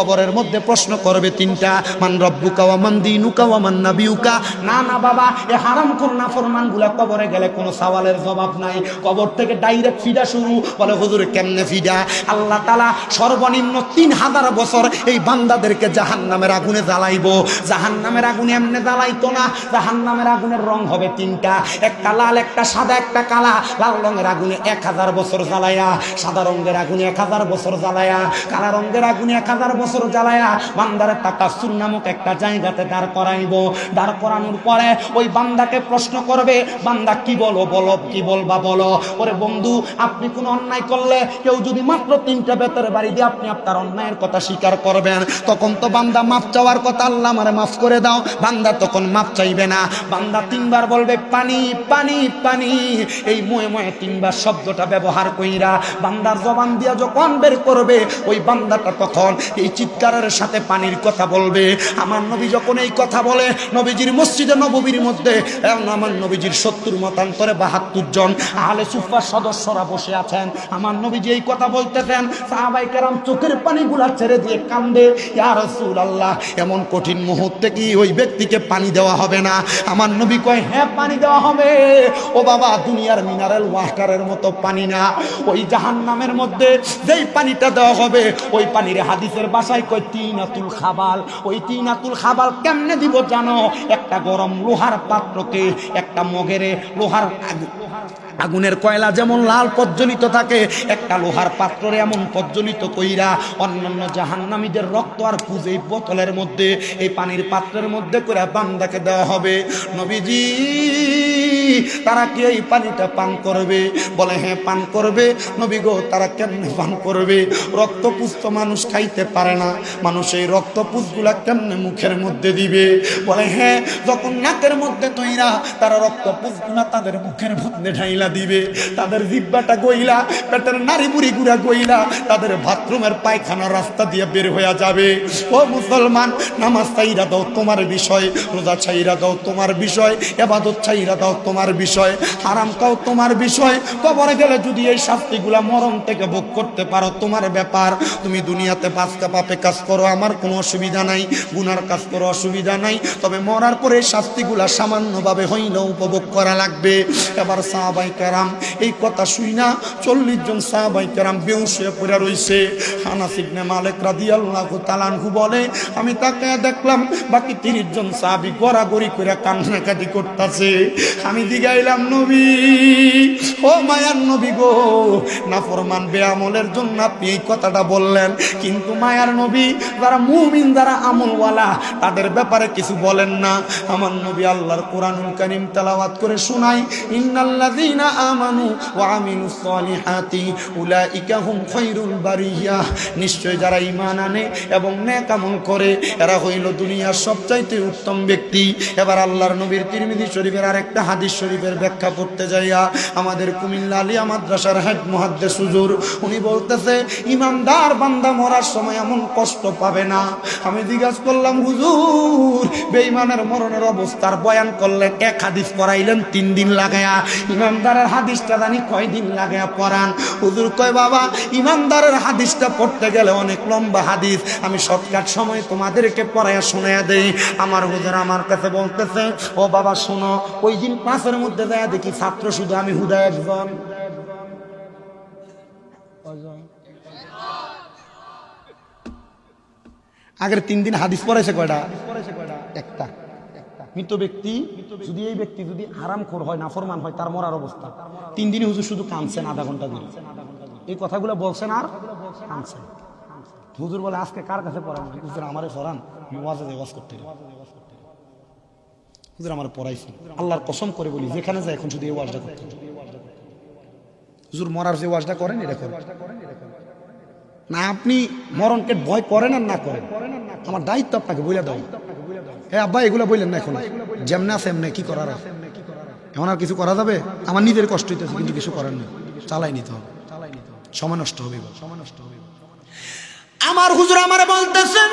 কবরের মধ্যে প্রশ্ন করবে তিনটা, মান রব্বুকা ওয়া মান দিনুকা ওয়া মান নাবিয়ুকা না না বাবা, এ হারাম কোন না ফরমানগুলা কবরে গেলে কোনো সওয়ালের জবাব নাই। কবর থেকে ডাইরেক্ট ফিডা শুরু। বলে, হুজুর, কেমনে ফিডা আল্লাহ তাআলা সর্বনিম্ন তিন হাজার বছর এই বান্দাদেরকে জাহান্নামের আগুনে জ্বালাইবো। জাহান্নামের আগুনে এমনে জ্বালাইতো না। জাহান্নামের আগুনের রং হবে তিনটা। একটা লাল, একটা সাদা, একটা কালা। লাল রঙের আগুনে এক হাজার বছর জ্বালায়া, সাদা রঙের আগুনে এক হাজার বছর জ্বালায়া, কালা রঙের আগুনে এক হাজার বছর জ্বালায়া বান্দারে তাকাসুর নামক একটা জায়গাতে দাঁড় করাইব। দাঁড় করানোর পরে ওই বান্দাকে প্রশ্ন করবে, বান্দা, কি বলো? বলো, কি বলবা বলো? ওরে বন্ধু, আপনি কোন অন্যায় করলে কেউ যদি মাত্র তিনটা বেতর বাড়ি দিয়ে আপনি আপনার অন্যায়ের কথা স্বীকার করবেন। তখন তো বান্দা মাফ চাওয়ার কথা আল্লাহ আমারে মাফ করে দাও। বান্দা তখন মাফ চাইবে না। বান্দা তিনবার বলবে, পানি পানি পানি। এই ময়ে ময়ে তিনবার শব্দটা ব্যবহার কইরা বান্দার জবান দিয়া যখন বের করবে, ওই বান্দাটা তখন এই চিৎকারের সাথে পানির কথা বলবে। আমার নবী যখন এই কথা বলে, নবীজির মসজিদে নববীর মধ্যে আমার নবীজির সত্তর মতান্তরে বাহাত্তর জন আহলে সুফার সদস্যরা বসে আছেন। আমার নবীজি এই কথা বলতেছেন, সাহাবাই কেরাম চোখের পানিগুলা ছেড়ে দিয়ে কান্দে, ইয়া রাসূল আল্লাহ এমন কঠিন মুহূর্তে কি ওই ব্যক্তিকে পানি দেওয়া হবে না? আমার নবী কয় হ্যাঁ পানি দেওয়া হবে। ও বাবা, দুনিয়ার মিনারেল ওয়াটারের মতো পানি না। ওই জাহান্নামের মধ্যে যেই পানিটা দেওয়া হবে, ওই পানির হাদিসের বাসায় কয়, তিনাতুল খাবাল। ওই তিনাতুল খাবাল কেমনে দিব জানো? একটা গরম লোহার পাত্রকে, একটা মগেরে লোহার আগুনের কয়লা যেমন লাল প্রজ্বলিত থাকে, একটা লোহার পাত্রে এমন প্রজ্বলিত কইরা অন্যান্য জাহান্নামীদের রক্ত আর পুজো বোতলের মধ্যে, এই পানির পাত্রের মধ্যে করে বান্দাকে দেওয়া হবে। নবীজি, তারা কি এই পানিটা পান করবে? বলে হ্যাঁ পান করবে। নবী গো, তারা কেমনে পান করবে? রক্তপুষ তো মানুষ খাইতে পারে না। মানুষ এই রক্তপুষগুলা কেমনে মুখের মধ্যে দিবে? বলে হ্যাঁ যখন নাকের মধ্যে তৈরা, তারা রক্তপুষগুলা তাদের মুখের মধ্যে ঢাইলা দিবে, তাদের জিব্বাটা গইলা, পেটের নারী বুড়ি গুড়া গইলা, তাদের বাথরুমের পায়খানা রাস্তা দিয়ে বের হয়ে যাবে। ও মুসলমান, নামাজ চাইরা দাও তোমার বিষয়, রোজা ছাইরা দাও তোমার বিষয়, এবাদত ছাইরা দাও তোমার বিষয়, হারাম কাও তোমার বিষয়। কবরে গেলে যদি এই শাস্তিগুলা মরণ থেকে ভোগ করতে পারো, তোমার ব্যাপার। তুমি দুনিয়াতে পাঁচকা পাপে কাজ করো, আমার কোনো অসুবিধা নাই, গুনার কাজ করো অসুবিধা নাই, তবে মরার পরে শাস্তিগুলা সামান্যভাবে হইলেও উপভোগ করা লাগবে। এবার সাহাবাই কারাম এই কথা শুই না। চল্লিশ জন সাহাবাই কারাম বেউস পড়ে রইছে হানাসিবনে মালিক রাদিয়াল্লাহু বলে, আমি তাকে দেখলাম, বাকি তিরিশ জন সাহাবি গড়াগড়ি করে কান্নাকাটি করতেছে। আমি দিগাইলাম, নবী, ও মায়ার নবী গো, নাফরমান বেআমলের জন্য আপনি এই কথাটা বললেন। কিন্তু মায়ার নবী, যারা মুমিন, যারা আমলওয়ালা, তাদের ব্যাপারে কিছু বলেন না। আমার নবী আল্লাহর কোরআনুল কারীম তেলাওয়াত করে শোনাই, ইন্নাল্লাযীনা আমানু ওয়া আমিলুস সলিহাতি উলাইকা হুম খায়রুল বারিয়া। নিশ্চয় যারা ঈমান আনে এবং নেক আমল করে, এরা হইল দুনিয়ার সবচাইতে উত্তম ব্যক্তি। এবার আল্লাহর নবীর তিরমিজি শরীফের আরেকটা হাদিস শরীফের ব্যাখ্যা করতে যাইয়া, আমাদের কুমিল্লা আলিয়া মাদ্রাসার হেড মুহাদ্দিস হুজুর, উনি বলতেছে, ইমানদার বান্দা মরার সময় এমন কষ্ট পাবে না। আমি জিজ্ঞাসা করলাম, হুজুর, বেঈমানের মরণের অবস্থার বয়ান করলেন এক হাদিস পড়াইলেন তিন দিন লাগায়া। ইমানদারের হাদিসটা জানি কয়দিন লাগায়া পড়ান হুজুর কয়, বাবা, ইমানদারের হাদিসটা পড়তে গেলে অনেক লম্বা হাদিস। আমি শর্টকাট সময় তোমাদেরকে পড়াইয়া শোনায়া দেই। আমার হুজুর আমার কাছে বলতেছে, ও বাবা, শোনো, ওই দিন পাঁচের মধ্যে যায় দেখি ছাত্র শুধু আমি হুদা একজন। আগের তিন দিন হাদিস পড়েছে কয়টা? একটা। মৃত ব্যক্তি যদি এই ব্যক্তি যদি হারাম খোর হয়, নাফরমান হয়, তার মরার অবস্থা। তিন দিনে হুজুর শুধু কাঁদছেন আধা ঘণ্টা ধরে। এই কথাগুলো বলছেন আর কাঁদছেন। হুজুর বলে, আজকে কার কাছে পড়ান হুজুর, আমারে পড়ান আমি ওয়াজে যাই করতে হুজুর, আমার পড়াইছেন। আল্লাহর কসম করে বলি, যেখানে যায় এখন শুধু এই ওয়াজটা করতে হুজুর, মরার যে ওয়াজটা করেন, এটা করেন। না, আপনি মরণকে ভয় করেন আর না করেন। আমার দায়িত্ব আপনাকে বলে দাও। আব্বা, এগুলো বললেন না এখন। যেমনে আছে এমনি, কি করার এমন আর কিছু করা যাবে? আমার নিজের কষ্ট হইতেছে, কিন্তু কিছু করার নেই। চালাই নিতে হবে। সময় নষ্ট হবে সময় নষ্ট হবে আমার হুজুর আমার বলতেছেন